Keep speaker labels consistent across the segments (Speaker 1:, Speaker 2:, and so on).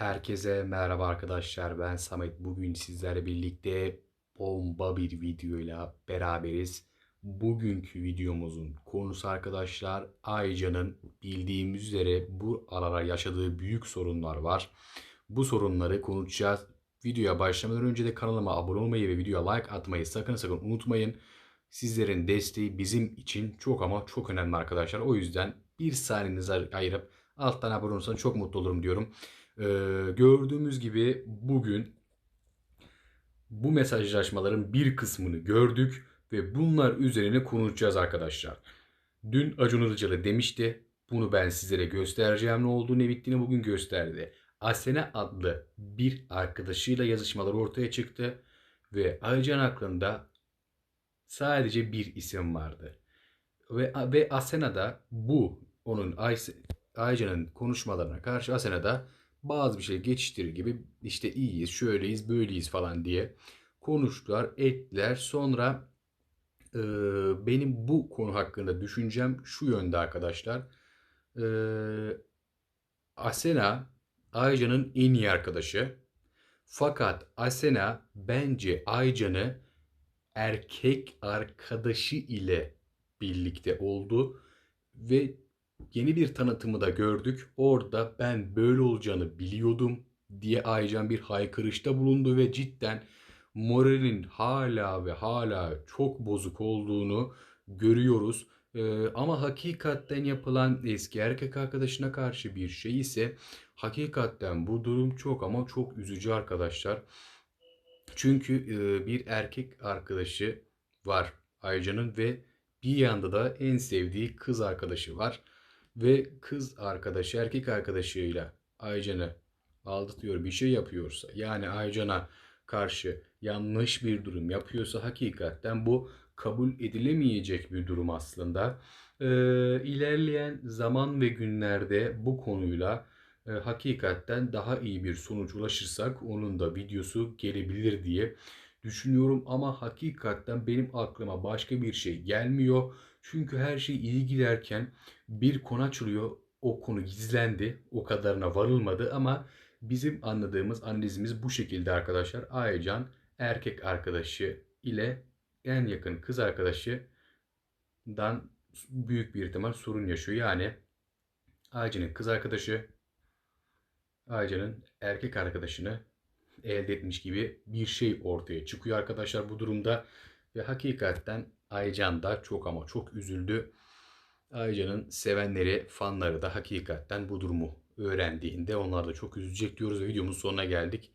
Speaker 1: Herkese merhaba arkadaşlar. Ben Samet. Bugün sizlerle birlikte bomba bir videoyla beraberiz. Bugünkü videomuzun konusu arkadaşlar Ayca'nın bildiğimiz üzere bu aralar yaşadığı büyük sorunlar var. Bu sorunları konuşacağız. Videoya başlamadan önce de kanalıma abone olmayı ve videoya like atmayı sakın sakın unutmayın. Sizlerin desteği bizim için çok ama çok önemli arkadaşlar. O yüzden bir saniyenizi ayırıp alttan abone olursanız çok mutlu olurum diyorum. Ee, gördüğümüz gibi bugün bu mesajlaşmaların bir kısmını gördük ve bunlar üzerine konuşacağız arkadaşlar. Dün Acun Ilıcalı demişti. Bunu ben sizlere göstereceğim ne olduğunu ne bittiğini bugün gösterdi. Asena adlı bir arkadaşıyla yazışmalar ortaya çıktı ve Aycan aklında sadece bir isim vardı. Ve, ve Asena da bu onun Ay, Aycan'ın konuşmalarına karşı Asena da bazı bir şey geçiştirir gibi işte iyiyiz, şöyleyiz, böyleyiz falan diye konuştular, ettiler. Sonra e, benim bu konu hakkında düşüncem şu yönde arkadaşlar. E, Asena Aycan'ın en iyi arkadaşı. Fakat Asena bence Aycan'ı erkek arkadaşı ile birlikte oldu ve yeni bir tanıtımı da gördük. Orada ben böyle olacağını biliyordum diye Aycan bir haykırışta bulundu ve cidden moralin hala ve hala çok bozuk olduğunu görüyoruz. Ee, ama hakikatten yapılan eski erkek arkadaşına karşı bir şey ise hakikaten bu durum çok ama çok üzücü arkadaşlar. Çünkü e, bir erkek arkadaşı var Aycan'ın ve bir yanda da en sevdiği kız arkadaşı var. Ve kız arkadaşı erkek arkadaşıyla Aycan'ı aldatıyor bir şey yapıyorsa yani Aycan'a karşı yanlış bir durum yapıyorsa hakikaten bu kabul edilemeyecek bir durum aslında. Ee, ilerleyen zaman ve günlerde bu konuyla e, hakikaten daha iyi bir sonuç ulaşırsak onun da videosu gelebilir diye düşünüyorum ama hakikaten benim aklıma başka bir şey gelmiyor. Çünkü her şey iyi giderken bir konu açılıyor. O konu gizlendi. O kadarına varılmadı ama bizim anladığımız analizimiz bu şekilde arkadaşlar. Aycan erkek arkadaşı ile en yakın kız arkadaşından büyük bir ihtimal sorun yaşıyor. Yani Aycan'ın kız arkadaşı Aycan'ın erkek arkadaşını elde etmiş gibi bir şey ortaya çıkıyor arkadaşlar bu durumda. Ve hakikaten Aycan da çok ama çok üzüldü. Aycan'ın sevenleri, fanları da hakikaten bu durumu öğrendiğinde onlar da çok üzülecek diyoruz ve videomuzun sonuna geldik.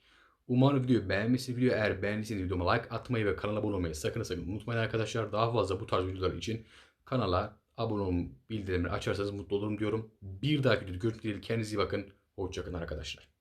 Speaker 1: Umarım videoyu beğenmişsiniz. Video eğer beğendiyseniz videoma like atmayı ve kanala abone olmayı sakın sakın unutmayın arkadaşlar. Daha fazla bu tarz videolar için kanala abone olun, bildirimleri açarsanız mutlu olurum diyorum. Bir dahaki videoda görüşmek dileğiyle kendinize iyi bakın. Hoşçakalın arkadaşlar.